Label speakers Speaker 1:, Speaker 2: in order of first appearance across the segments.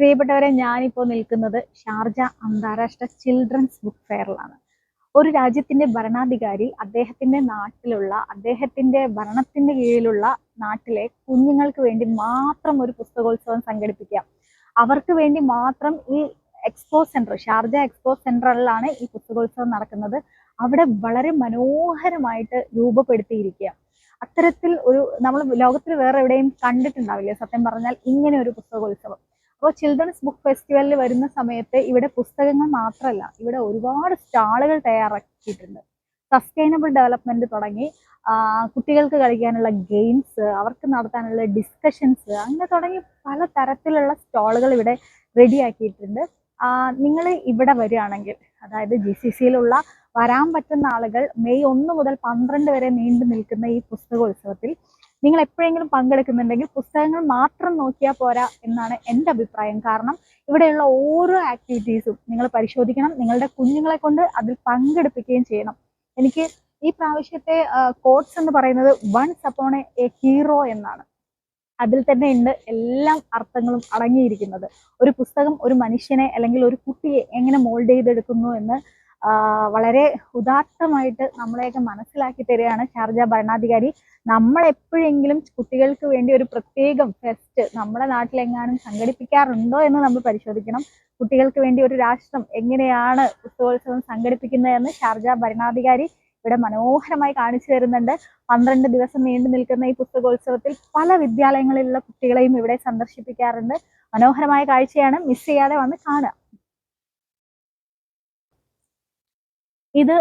Speaker 1: പ്രിയപ്പെട്ടവരെ ഞാനിപ്പോൾ നിൽക്കുന്നത് ഷാർജ അന്താരാഷ്ട്ര ചിൽഡ്രൻസ് ബുക്ക് ഫെയറിലാണ്. ഒരു രാജ്യത്തിന്റെ ഭരണാധികാരി അദ്ദേഹത്തിന്റെ നാട്ടിലുള്ള അദ്ദേഹത്തിന്റെ ഭരണത്തിന്റെ കീഴിലുള്ള നാട്ടിലെ കുഞ്ഞുങ്ങൾക്ക് വേണ്ടി മാത്രം ഒരു പുസ്തകോത്സവം സംഘടിപ്പിക്കുക. അവർക്ക് വേണ്ടി മാത്രം ഈ എക്സ്പോ സെന്റർ ഷാർജ എക്സ്പോ സെന്ററിലാണ് ഈ പുസ്തകോത്സവം നടക്കുന്നത്. അവിടെ വളരെ മനോഹരമായിട്ട് രൂപപ്പെടുത്തിയിരിക്കുക. അത്തരത്തിൽ ഒരു നമ്മൾ ലോകത്തിൽ വേറെ എവിടെയും കണ്ടിട്ടുണ്ടാവില്ല. സത്യം പറഞ്ഞാൽ ഇങ്ങനെ ഒരു പുസ്തകോത്സവം. അപ്പോൾ ചിൽഡ്രൻസ് ബുക്ക് ഫെസ്റ്റിവലിൽ വരുന്ന സമയത്ത് ഇവിടെ പുസ്തകങ്ങൾ മാത്രമല്ല ഇവിടെ ഒരുപാട് സ്റ്റാളുകൾ തയ്യാറാക്കിയിട്ടുണ്ട്. സസ്റ്റൈനബിൾ ഡെവലപ്മെന്റ് തുടങ്ങി കുട്ടികൾക്ക് കളിക്കാനുള്ള ഗെയിംസ് അവർക്ക് നടത്താനുള്ള ഡിസ്കഷൻസ് അങ്ങനെ തുടങ്ങി പല തരത്തിലുള്ള സ്റ്റാളുകൾ ഇവിടെ റെഡിയാക്കിയിട്ടുണ്ട് നിങ്ങൾ ഇവിടെ വരികയാണെങ്കിൽ അതായത് ജി സി സിയിലുള്ള വരാൻ പറ്റുന്ന ആളുകൾ മെയ് ഒന്ന് മുതൽ പന്ത്രണ്ട് വരെ നീണ്ടു നിൽക്കുന്ന ഈ പുസ്തകോത്സവത്തിൽ നിങ്ങൾ എപ്പോഴെങ്കിലും പങ്കെടുക്കുന്നുണ്ടെങ്കിൽ പുസ്തകങ്ങൾ മാത്രം നോക്കിയാൽ പോരാ എന്നാണ് എന്റെ അഭിപ്രായം. കാരണം ഇവിടെയുള്ള ഓരോ ആക്ടിവിറ്റീസും നിങ്ങൾ പരിശോധിക്കണം. നിങ്ങളുടെ കുഞ്ഞുങ്ങളെ കൊണ്ട് അതിൽ പങ്കെടുപ്പിക്കുകയും ചെയ്യണം. എനിക്ക് ഈ പ്രാവശ്യത്തെ കോട്സ് എന്ന് പറയുന്നത് വൺസ് അപ്പോൺ എ ഹീറോ എന്നാണ്. അതിൽ തന്നെ ഉണ്ട് എല്ലാ അർത്ഥങ്ങളും അടങ്ങിയിരിക്കുന്നത്. ഒരു പുസ്തകം ഒരു മനുഷ്യനെ അല്ലെങ്കിൽ ഒരു കുട്ടിയെ എങ്ങനെ മോൾഡ് ചെയ്തെടുക്കുന്നു എന്ന് വളരെ ഉദാത്തമായിട്ട് നമ്മളെയൊക്കെ മനസ്സിലാക്കി തരികയാണ് ഷാർജ ഭരണാധികാരി. നമ്മളെപ്പോഴെങ്കിലും കുട്ടികൾക്ക് വേണ്ടി ഒരു പ്രത്യേകം ഫെസ്റ്റ് നമ്മുടെ നാട്ടിലെങ്ങാനും സംഘടിപ്പിക്കാറുണ്ടോ എന്ന് നമ്മൾ പരിശോധിക്കണം. കുട്ടികൾക്ക് വേണ്ടി ഒരു രാഷ്ട്രം എങ്ങനെയാണ് പുസ്തകോത്സവം സംഘടിപ്പിക്കുന്നതെന്ന് ഷാർജ ഭരണാധികാരി ഇവിടെ മനോഹരമായി കാണിച്ചു തരുന്നുണ്ട്. പന്ത്രണ്ട് ദിവസം നീണ്ടു നിൽക്കുന്ന ഈ പുസ്തകോത്സവത്തിൽ പല വിദ്യാലയങ്ങളിലുള്ള കുട്ടികളെയും ഇവിടെ സന്ദർശിപ്പിക്കാറുണ്ട്. മനോഹരമായ കാഴ്ചയാണ്. മിസ് ചെയ്യാതെ വന്ന് കാണുക. ഇത്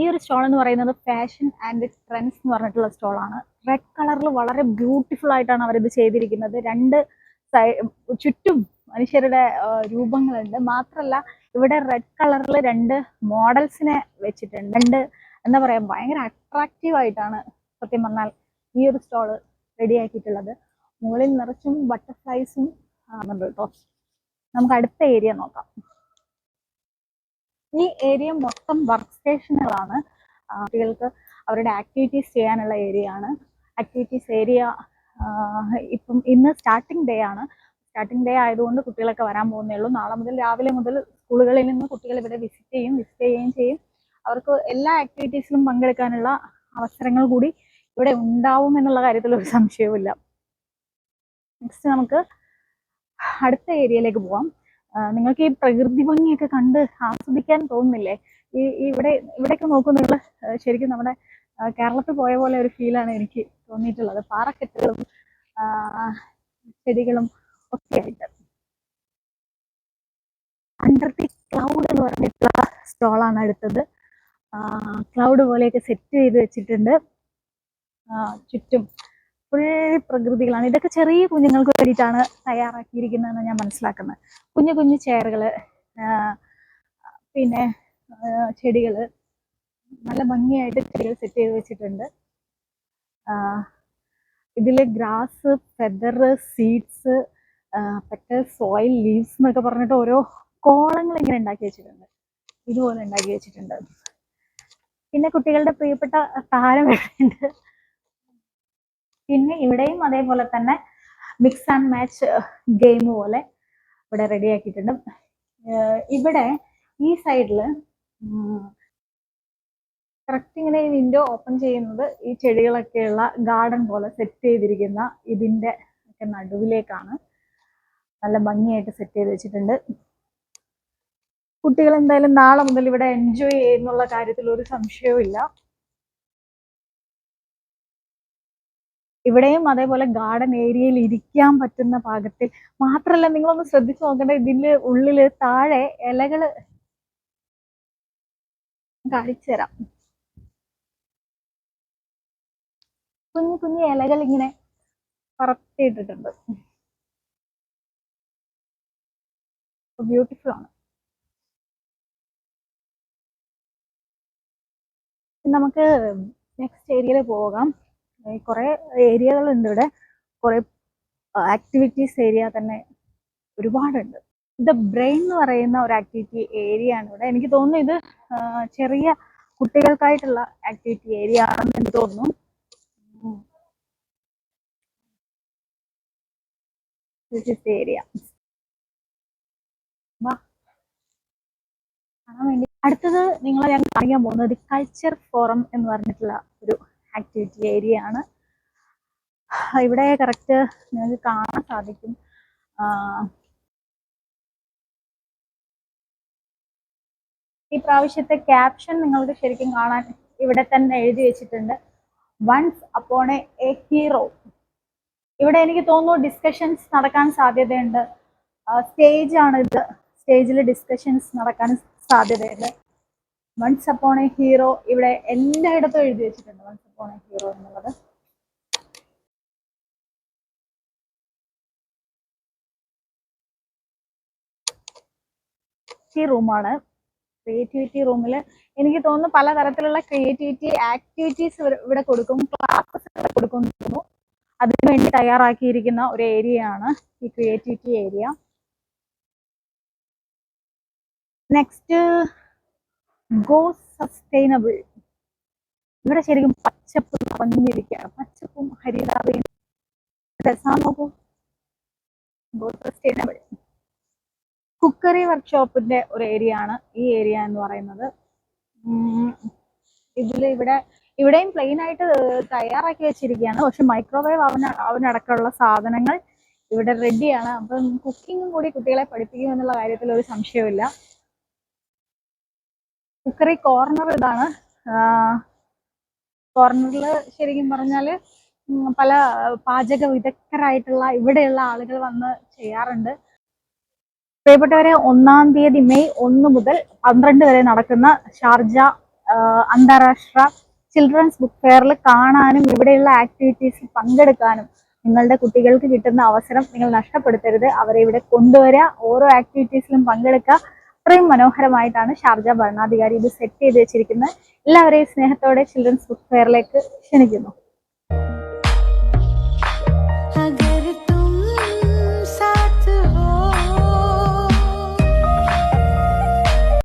Speaker 1: ഈ ഒരു സ്റ്റോൾ എന്ന് പറയുന്നത് ഫാഷൻ ആൻഡ് ട്രെൻഡ്സ് എന്ന് പറഞ്ഞിട്ടുള്ള സ്റ്റോളാണ് റെഡ് കളറിൽ വളരെ ബ്യൂട്ടിഫുൾ ആയിട്ടാണ് അവരിത് ചെയ്തിരിക്കുന്നത്. രണ്ട് ചുറ്റും മനുഷ്യരുടെ രൂപങ്ങളുണ്ട്. മാത്രല്ല ഇവിടെ റെഡ് കളറിൽ രണ്ട് മോഡൽസിനെ വെച്ചിട്ടുണ്ട്. രണ്ട് എന്താ പറയാ ഭയങ്കര അട്രാക്റ്റീവ് ആയിട്ടാണ് സത്യം പറഞ്ഞാൽ ഈ ഒരു സ്റ്റോൾ റെഡിയാക്കിയിട്ടുള്ളത്. മുകളിൽ നിറച്ചും ബട്ടർഫ്ലൈസും ആണുണ്ട് കേട്ടോ നമുക്ക് അടുത്ത ഏരിയ നോക്കാം. ഈ ഏരിയ മൊത്തം വർക്ക് സ്റ്റേഷനുകളാണ് കുട്ടികൾക്ക് അവരുടെ ആക്ടിവിറ്റീസ് ചെയ്യാനുള്ള ഏരിയ ആണ്. ആക്ടിവിറ്റീസ് ഏരിയ ഇപ്പം ഇന്ന് സ്റ്റാർട്ടിംഗ് ഡേ ആണ്. സ്റ്റാർട്ടിംഗ് ഡേ ആയതുകൊണ്ട് കുട്ടികളൊക്കെ വരാൻ പോകുന്നേ ഉള്ളൂ. നാളെ മുതൽ രാവിലെ മുതൽ സ്കൂളുകളിൽ നിന്ന് കുട്ടികൾ ഇവിടെ വിസിറ്റ് ചെയ്യും വിസിറ്റ് ചെയ്യുകയും ചെയ്യും. അവർക്ക് എല്ലാ ആക്ടിവിറ്റീസിലും പങ്കെടുക്കാനുള്ള അവസരങ്ങൾ കൂടി ഇവിടെ ഉണ്ടാവും എന്നുള്ള കാര്യത്തിൽ ഒരു സംശയവുമില്ല. നെക്സ്റ്റ് നമുക്ക് അടുത്ത ഏരിയയിലേക്ക് പോവാം. നിങ്ങൾക്ക് ഈ പ്രകൃതി ഭംഗിയൊക്കെ കണ്ട് ആസ്വദിക്കാൻ തോന്നുന്നില്ലേ? ഈ ഇവിടെ ഇവിടെയൊക്കെ നോക്കൂ നിങ്ങൾ ശരിക്കും നമ്മുടെ കേരളത്തിൽ പോയ പോലെ ഒരു ഫീലാണ് എനിക്ക് തോന്നിയിട്ടുള്ളത്. പാറക്കെട്ടുകളും ചെടികളും ഒക്കെ ആയിട്ട് അണ്ടർ ദി ക്ലൗഡ് എന്ന് പറഞ്ഞിട്ടുള്ള സ്റ്റോളാണ് അടുത്തത്. ക്ലൗഡ് പോലെയൊക്കെ സെറ്റ് ചെയ്ത് വെച്ചിട്ടുണ്ട്. ചുറ്റും ഫുൾ പ്രകൃതികളാണ്. ഇതൊക്കെ ചെറിയ കുഞ്ഞുങ്ങൾക്ക് വേണ്ടിയിട്ടാണ് തയ്യാറാക്കിയിരിക്കുന്നതെന്ന് ഞാൻ മനസ്സിലാക്കുന്നത്. കുഞ്ഞു കുഞ്ഞു ചെയറുകൾ പിന്നെ ചെടികൾ നല്ല ഭംഗിയായിട്ട് ചെടികൾ സെറ്റ് ചെയ്ത് വെച്ചിട്ടുണ്ട്. ഇതിൽ grass feather seeds petal soil leaves എന്നൊക്കെ പറഞ്ഞിട്ട് ഓരോ കോളങ്ങൾ ഇങ്ങനെ ഉണ്ടാക്കി വെച്ചിട്ടുണ്ട്. ഇതുപോലെ ഉണ്ടാക്കി വെച്ചിട്ടുണ്ട്. പിന്നെ കുട്ടികളുടെ പ്രിയപ്പെട്ട താരം ഉണ്ട് പിന്നെ ഇവിടെയും അതേപോലെ തന്നെ മിക്സ് ആൻഡ് മാച്ച് ഗെയിം പോലെ ഇവിടെ റെഡി ആക്കിയിട്ടുണ്ട്. ഇവിടെ ഈ സൈഡിൽ കറക്റ്റ് ഇങ്ങനെ ഈ വിൻഡോ ഓപ്പൺ ചെയ്യുന്നത് ഈ ചെടികളൊക്കെയുള്ള ഗാർഡൻ പോലെ സെറ്റ് ചെയ്തിരിക്കുന്ന ഇതിന്റെ ഒക്കെ നടുവിലേക്കാണ്. നല്ല ഭംഗിയായിട്ട് സെറ്റ് ചെയ്ത് വെച്ചിട്ടുണ്ട്. കുട്ടികൾ എന്തായാലും നാളെ മുതൽ ഇവിടെ എൻജോയ് ചെയ്യുന്നുള്ള കാര്യത്തിൽ ഒരു സംശയവും ഇല്ല ഇവിടെയും അതേപോലെ ഗാർഡൻ ഏരിയയിൽ ഇരിക്കാൻ പറ്റുന്ന പാകത്തിൽ മാത്രല്ല നിങ്ങളൊന്ന് ശ്രദ്ധിച്ചു നോക്കേണ്ട ഇതിന്റെ ഉള്ളിൽ താഴെ ഇലകൾ കാണിച്ചു തരാം. കുഞ്ഞു കുഞ്ഞു ഇലകൾ ഇങ്ങനെ പറത്തിയിട്ടിട്ടുണ്ട്. ബ്യൂട്ടിഫുൾ ആണ്. നമുക്ക് നെക്സ്റ്റ് ഏരിയയിൽ പോകാം. കുറേ ഏരിയകളുണ്ട് ഇവിടെ. കുറേ ആക്ടിവിറ്റീസ് ഏരിയ തന്നെ ഒരുപാടുണ്ട്. ദ ബ്രെയിൻ എന്ന് പറയുന്ന ഒരു ആക്ടിവിറ്റി ഏരിയ ആണ് ഇവിടെ. എനിക്ക് തോന്നുന്നു ഇത് ചെറിയ കുട്ടികൾക്കായിട്ടുള്ള ആക്ടിവിറ്റി ഏരിയ ആണെന്ന് എനിക്ക് തോന്നുന്നു. അടുത്തത് നിങ്ങളെ ഞാൻ കാണിക്കാൻ പോകുന്നത് കൾച്ചർ ഫോറം എന്ന് പറഞ്ഞിട്ടുള്ള ഒരു ആക്ടിവിറ്റി ഏരിയ ആണ്. ഇവിടെ കറക്റ്റ് നിങ്ങൾക്ക് കാണാൻ സാധിക്കും. ഈ പ്രാവശ്യത്തെ ക്യാപ്ഷൻ നിങ്ങൾക്ക് ശരിക്കും കാണാൻ ഇവിടെ തന്നെ എഴുതി വെച്ചിട്ടുണ്ട്. വൺസ് അപ്പോൺ എ ഹീറോ ഇവിടെ എനിക്ക് തോന്നുന്നു ഡിസ്കഷൻസ് നടക്കാൻ സാധ്യതയുണ്ട്. സ്റ്റേജ് ആണ് ഇത്. സ്റ്റേജിൽ ഡിസ്കഷൻസ് നടക്കാൻ സാധ്യതയുണ്ട്. വൺസ് അപ്പോൺ എ ഹീറോ ഇവിടെ എല്ലായിടത്തും എഴുതി വെച്ചിട്ടുണ്ട്. വൺസ് എ ഹീറോ എന്നുള്ളത്. റൂമാണ്. ക്രിയേറ്റിവിറ്റി റൂമിൽ എനിക്ക് തോന്നുന്നു പലതരത്തിലുള്ള ക്രിയേറ്റിവിറ്റി ആക്ടിവിറ്റീസ് ഇവിടെ കൊടുക്കും ക്ലാസ്സസ് ഇവിടെ കൊടുക്കും തോന്നുന്നു അതിനുവേണ്ടി തയ്യാറാക്കിയിരിക്കുന്ന ഒരു ഏരിയ ആണ് ഈ creativity area. Next go sustainable. ഇവിടെ ശരിക്കും പച്ചപ്പ് നിറഞ്ഞിരിക്കുകയാണ് പച്ചപ്പും ഹരിതാപയും രസാ നോക്കൂ ഗോ സസ്റ്റൈനബിൾ കുക്കറി വർക്ക്ഷോപ്പിന്റെ ഒരു ഏരിയ ആണ് ഈ ഏരിയ എന്ന് പറയുന്നത്. ഇതിൽ ഇവിടെ ഇവിടെയും പ്ലെയിൻ ആയിട്ട് തയ്യാറാക്കി വെച്ചിരിക്കുകയാണ്. പക്ഷെ മൈക്രോവേവ് അവന് അവനടക്കമുള്ള സാധനങ്ങൾ ഇവിടെ റെഡിയാണ് അപ്പം കുക്കിങ്ങും കൂടി കുട്ടികളെ പഠിപ്പിക്കും എന്നുള്ള കാര്യത്തിൽ ഒരു സംശയമില്ല കുക്കറി കോർണർ ഇതാണ്. കോർണറിൽ ശരിക്കും പറഞ്ഞാൽ പല പാചക വിദഗ്ധരായിട്ടുള്ള ഇവിടെയുള്ള ആളുകൾ വന്ന് ചെയ്യാറുണ്ട്. പ്രിയപ്പെട്ടവരെ ഒന്നാം തീയതി മെയ് ഒന്ന് മുതൽ പന്ത്രണ്ട് വരെ നടക്കുന്ന ഷാർജ അന്താരാഷ്ട്ര ചിൽഡ്രൻസ് ബുക്ക് ഫെയറിൽ കാണാനും ഇവിടെയുള്ള ആക്ടിവിറ്റീസിൽ പങ്കെടുക്കാനും നിങ്ങളുടെ കുട്ടികൾക്ക് കിട്ടുന്ന അവസരം നിങ്ങൾ നഷ്ടപ്പെടുത്തരുത്. അവരെ ഇവിടെ കൊണ്ടുവരിക ഓരോ ആക്ടിവിറ്റീസിലും പങ്കെടുക്കുക. അത്രയും മനോഹരമായിട്ടാണ് ഷാർജ ഭരണാധികാരി ഇത് സെറ്റ് ചെയ്ത് വെച്ചിരിക്കുന്നത്. എല്ലാവരെയും സ്നേഹത്തോടെ ചിൽഡ്രൻസ് ബുക്ക് ഫെയറിലേക്ക് ക്ഷണിക്കുന്നു.